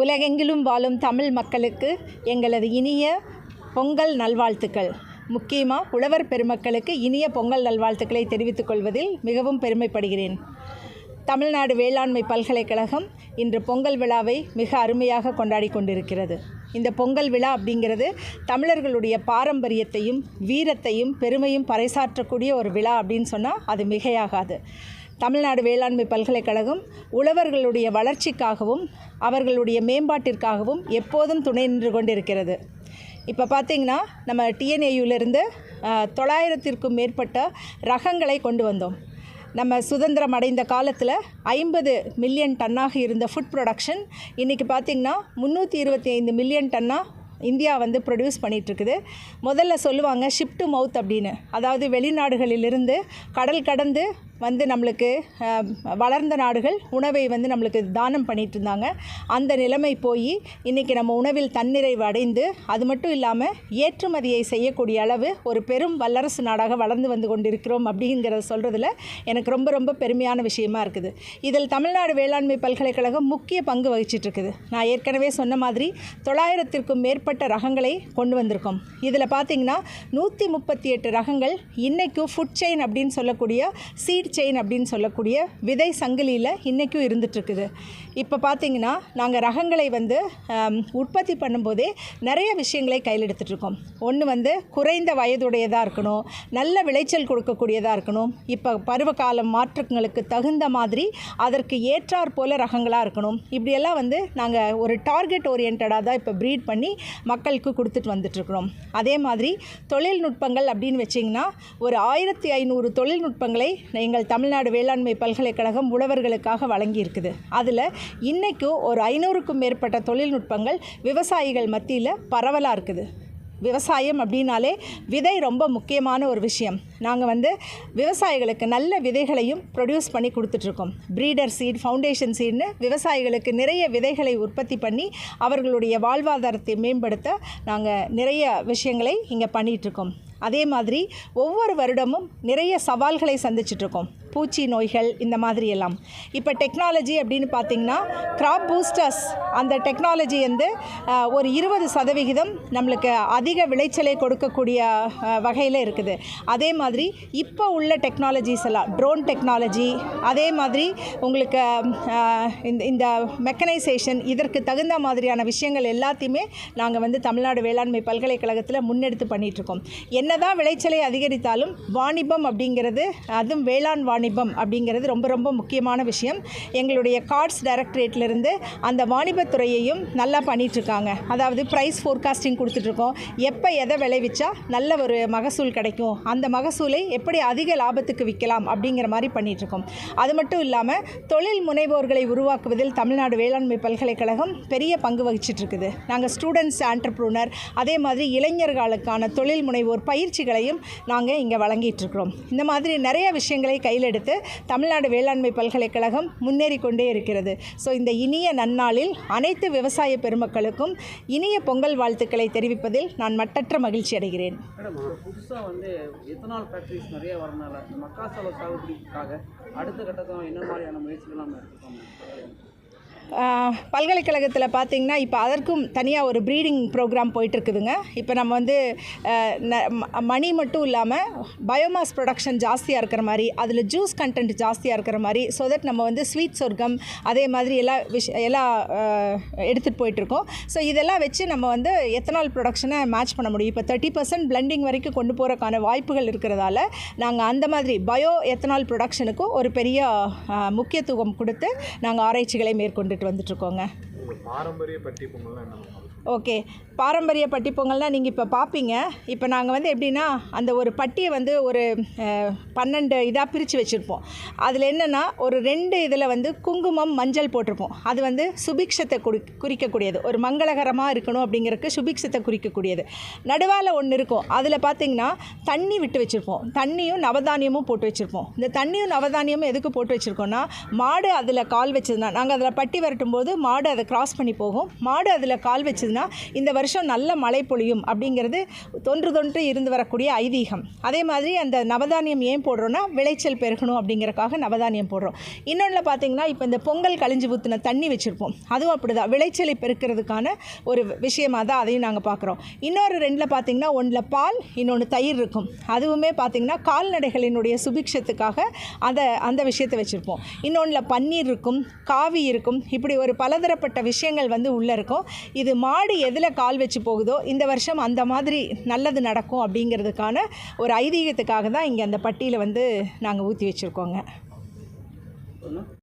உலகெங்கிலும் வாழும் தமிழ் மக்களுக்கு எங்களது இனிய பொங்கல் நல்வாழ்த்துக்கள். முக்கியமாக உழவர் பெருமக்களுக்கு இனிய பொங்கல் நல்வாழ்த்துக்களை தெரிவித்துக் கொள்வதில் மிகவும் பெருமைப்படுகிறேன். தமிழ்நாடு வேளாண்மை பல்கலைக்கழகம் இன்று பொங்கல் விழாவை மிக அருமையாக கொண்டாடி கொண்டிருக்கிறது. இந்த பொங்கல் விழா அப்படிங்கிறது தமிழர்களுடைய பாரம்பரியத்தையும் வீரத்தையும் பெருமையும் பறைசாற்றக்கூடிய ஒரு விழா அப்படின்னு சொன்னால் அது மிகையாகாது. தமிழ்நாடு வேளாண்மை பல்கலைக்கழகம் உழவர்களுடைய வளர்ச்சிக்காகவும் அவர்களுடைய மேம்பாட்டிற்காகவும் எப்போதும் துணை நின்று கொண்டிருக்கிறது. இப்போ பார்த்தீங்கன்னா நம்ம டிஎன்ஏயுலேருந்து தொள்ளாயிரத்திற்கும் மேற்பட்ட ரகங்களை கொண்டு வந்தோம். நம்ம சுதந்திரம் அடைந்த காலத்தில் ஐம்பது மில்லியன் டன்னாக இருந்த ஃபுட் ப்ரொடக்ஷன் இன்றைக்கி பார்த்திங்கன்னா முந்நூற்றி இருபத்தி ஐந்து மில்லியன் டன்னாக இந்தியா வந்து ப்ரொடியூஸ் பண்ணிகிட்ருக்குது முதல்ல சொல்லுவாங்க ஷிப் டு மவுத் அப்படின்னு. அதாவது வெளிநாடுகளிலிருந்து கடல் கடந்து வந்து நம்மளுக்கு வளர்ந்த நாடுகள் உணவை வந்து நம்மளுக்கு தானம் பண்ணிட்டு இருந்தாங்க அந்த நிலைமை போய் இன்றைக்கி நம்ம உணவில் தன்னிறைவு அடைந்து அது மட்டும் இல்லாமல் ஏற்றுமதியை செய்யக்கூடிய அளவு ஒரு பெரும் வல்லரசு நாடாக வளர்ந்து வந்து கொண்டிருக்கிறோம் அப்படிங்கிறத சொல்கிறதுல எனக்கு ரொம்ப ரொம்ப பெருமையான விஷயமா இருக்குது. இதில் தமிழ்நாடு வேளாண்மை பல்கலைக்கழகம் முக்கிய பங்கு வகிச்சிட்ருக்குது. நான் ஏற்கனவே சொன்ன மாதிரி தொள்ளாயிரத்திற்கும் மேற்பட்ட ரகங்களை கொண்டு வந்திருக்கோம். இதில் பார்த்தீங்கன்னா நூற்றி முப்பத்தி எட்டு ரகங்கள் இன்றைக்கும் ஃபுட் செயின் அப்படின்னு சொல்லக்கூடிய சீட் செயின் அப்படின்னு சொல்லக்கூடிய விதை சங்கிலியில் இன்றைக்கும் இருந்துகிட்ருக்குது இப்போ பார்த்தீங்கன்னா நாங்கள் ரகங்களை வந்து உற்பத்தி பண்ணும்போதே நிறைய விஷயங்களை கையில் எடுத்துகிட்ருக்கோம் ஒன்று வந்து குறைந்த வயதுடையதாக இருக்கணும் நல்ல விளைச்சல் கொடுக்கக்கூடியதாக இருக்கணும் இப்போ பருவகால மாற்றங்களுக்கு தகுந்த மாதிரி அதற்கு ஏற்றாற் போல ரகங்களாக இருக்கணும். இப்படியெல்லாம் வந்து நாங்கள் ஒரு டார்கெட் ஓரியன்டாக தான் இப்போ ப்ரீட் பண்ணி மக்களுக்கு கொடுத்துட்டு வந்துட்டுருக்குறோம். அதே மாதிரி தொழில்நுட்பங்கள் அப்படின்னு வச்சிங்கன்னா ஒரு ஆயிரத்தி ஐநூறு தொழில்நுட்பங்களை எங்கள் தமிழ்நாடு வேளாண்மை பல்கலைக்கழகம் உழவர்களுக்காக வழங்கியிருக்குது. அதில் இன்றைக்கும் ஒரு ஐநூறுக்கும் மேற்பட்ட தொழில்நுட்பங்கள் விவசாயிகள் மத்தியில் பரவலாக இருக்குது. விவசாயம் அப்படின்னாலே விதை ரொம்ப முக்கியமான ஒரு விஷயம். நாங்கள் வந்து விவசாயிகளுக்கு நல்ல விதைகளையும் ப்ரொடியூஸ் பண்ணி கொடுத்துட்ருக்கோம். ப்ரீடர் சீட் ஃபவுண்டேஷன் சீட்னு விவசாயிகளுக்கு நிறைய விதைகளை உற்பத்தி பண்ணி அவர்களுடைய வாழ்வாதாரத்தை மேம்படுத்த நாங்கள் நிறைய விஷயங்களை இங்கே பண்ணிகிட்ருக்கோம் அதே மாதிரி ஒவ்வொரு வருடமும் நிறைய சவால்களை சந்திச்சிட்ருக்கோம். பூச்சி நோய்கள் இந்த மாதிரி எல்லாம் இப்போ டெக்னாலஜி அப்படின்னு பார்த்தீங்கன்னா க்ராப் பூஸ்டர்ஸ் அந்த டெக்னாலஜி வந்து ஒரு இருபது சதவிகிதம் நம்மளுக்கு அதிக விளைச்சலை கொடுக்கக்கூடிய வகையில் இருக்குது. அதே மாதிரி இப்போ உள்ள டெக்னாலஜிஸ் எல்லாம் ட்ரோன் டெக்னாலஜி அதே மாதிரி உங்களுக்கு இந்த இந்த மெக்கனைசேஷன் இதற்கு தகுந்த மாதிரியான விஷயங்கள் எல்லாத்தையுமே நாங்கள் வந்து தமிழ்நாடு வேளாண்மை பல்கலைக்கழகத்தில் முன்னெடுத்து பண்ணிகிட்ருக்கோம் என்னதான் விளைச்சலை அதிகரித்தாலும் வாணிபம் அப்படிங்கிறது அதுவும் வேளாண் வாணிபம் அப்படிங்கிறது ரொம்ப ரொம்ப முக்கியமான விஷயம். எங்களுடைய கார்ட்ஸ் டைரக்டரேட்லேருந்து அந்த வாணிபத்துறையையும் நல்லா பண்ணிகிட்ருக்காங்க அதாவது ப்ரைஸ் ஃபோர்காஸ்டிங் கொடுத்துட்ருக்கோம். எப்போ எதை விளைவிச்சா நல்ல ஒரு மகசூல் கிடைக்கும். அந்த மகசூலை எப்படி அதிக லாபத்துக்கு விற்கலாம் அப்படிங்கிற மாதிரி பண்ணிகிட்ருக்கோம் அது மட்டும் இல்லாமல் தொழில் முனைவோர்களை உருவாக்குவதில் தமிழ்நாடு வேளாண்மை பல்கலைக்கழகம் பெரிய பங்கு வகிச்சிட்டு இருக்குது நாங்கள் ஸ்டூடெண்ட்ஸ் ஆண்டர்ப்ரூனர் அதே மாதிரி இளைஞர்களுக்கான தொழில் முனைவோர் பயிற்சிகளையும் நாங்கள் இங்கே வழங்கிட்டு இருக்கிறோம் இந்த மாதிரி நிறைய விஷயங்களை கையில் எடுத்து தமிழ்நாடு வேளாண்மை பல்கலைக்கழகம் முன்னேறி கொண்டே இருக்கிறது. ஸோ இந்த இனிய நன்னாளில் அனைத்து விவசாய பெருமக்களுக்கும் இனிய பொங்கல் வாழ்த்துக்களை தெரிவிப்பதில் நான் மட்டற்ற மகிழ்ச்சி அடைகிறேன். புதுசாக வந்து எத்தனால் ஃபேக்ட்ரிஸ் நிறைய வரனால மக்காசோள சாகுபடிக்காக அடுத்த கட்டத்தில் என்ன மாதிரியான முயற்சிகள் நம்ம எடுத்துக்கோங்க பல்கலைக்கழகத்தில் பார்த்திங்கன்னா இப்போ அதற்கும் தனியாக ஒரு ப்ரீடிங் ப்ரோக்ராம் போயிட்டுருக்குதுங்க. இப்போ நம்ம வந்து ந- ம- மணி மட்டும் இல்லாமல் பயோமாஸ் ப்ரொடக்ஷன் ஜாஸ்தியாக இருக்கிற மாதிரி அதில் ஜூஸ் கண்டென்ட் ஜாஸ்தியாக இருக்கிற மாதிரி ஸோ தட் நம்ம வந்து ஸ்வீட் சொர்க்கம் அதே மாதிரி எல்லா விஷ எல்லாம் எடுத்துகிட்டு போயிட்டுருக்கோம். ஸோ இதெல்லாம் வச்சு நம்ம வந்து எத்தனால் ப்ரொடக்ஷனை மேட்ச் பண்ண முடியும். இப்போ தேர்ட்டி பர்சன்ட் பிளண்டிங் வரைக்கும் கொண்டு போகிறக்கான வாய்ப்புகள் இருக்கிறதால நாங்கள் அந்த மாதிரி பயோ எத்தனால் ப்ரொடக்ஷனுக்கும் ஒரு பெரிய முக்கியத்துவம் கொடுத்து நாங்கள் ஆராய்ச்சிகளை மேற்கொண்டு போட்டுட்டு வந்துட்ருக்கோங்க பாரம்பரிய பட்டி ஓகே. பாரம்பரிய பட்டி பொங்கல்னால் நீங்கள் இப்போ பார்ப்பீங்க இப்போ நாங்கள் வந்து எப்படின்னா அந்த ஒரு பட்டியை வந்து ஒரு பன்னெண்டு இதாக பிரித்து வச்சுருப்போம். அதில் என்னென்னா ஒரு ரெண்டு இதில் வந்து குங்குமம் மஞ்சள் போட்டிருப்போம். அது வந்து சுபிக்ஷத்தை குறி குறிக்கக்கூடியது. ஒரு மங்களகரமாக இருக்கணும் அப்படிங்கிறதுக்கு சுபிக்ஷத்தை குறிக்கக்கூடியது. நடுவால் ஒன்று இருக்கும். அதில் பார்த்தீங்கன்னா தண்ணி விட்டு வச்சுருப்போம். தண்ணியும் நவதானியமும் போட்டு வச்சுருப்போம். இந்த தண்ணியும் நவதானியமும் எதுக்கு போட்டு வச்சுருக்கோன்னா மாடு அதில் கால் வச்சதுனா நாங்கள் அதில் பட்டி விரட்டும் போது மாடு அதை கிராஸ் பண்ணி போகும். மாடு அதில் கால் வச்சதுன்னா இந்த வருஷம் நல்ல மழை பொழியும் அப்படிங்கிறது தொன்று தொன்று இருந்து வரக்கூடிய ஐதீகம். அதே மாதிரி அந்த நவதானியம் ஏன் போடுறோன்னா விளைச்சல் பெருகணும் அப்படிங்கிறக்காக நவதானியம் போடுறோம். இன்னொன்று பார்த்தீங்கன்னா இப்போ இந்த பொங்கல் கழிஞ்சு ஊற்றின தண்ணி வச்சுருப்போம். அதுவும் அப்படி தான் விளைச்சலை பெருக்கிறதுக்கான ஒரு விஷயமாக தான் அதையும் நாங்கள் பார்க்குறோம் இன்னொரு ரெண்டில் பார்த்தீங்கன்னா ஒன்றில் பால் இன்னொன்று தயிர் இருக்கும். அதுவுமே பார்த்தீங்கன்னா கால்நடைகளினுடைய சுபிக்ஷத்துக்காக அதை அந்த விஷயத்தை வச்சுருப்போம். இன்னொன்றில் பன்னீர் இருக்கும் காவி இருக்கும். இப்படி ஒரு பலதரப்பட்ட விஷயங்கள் வந்து உள்ளே இருக்கும். இது மாடு எதில் கால் வச்சு போகுதோ இந்த வருஷம் அந்த மாதிரி நல்லது நடக்கும் அப்படிங்கிறதுக்கான ஒரு ஐதீகத்துக்காக தான் இங்கே அந்த பட்டியில் வந்து நாங்கள் ஊற்றி வச்சுருக்கோங்க.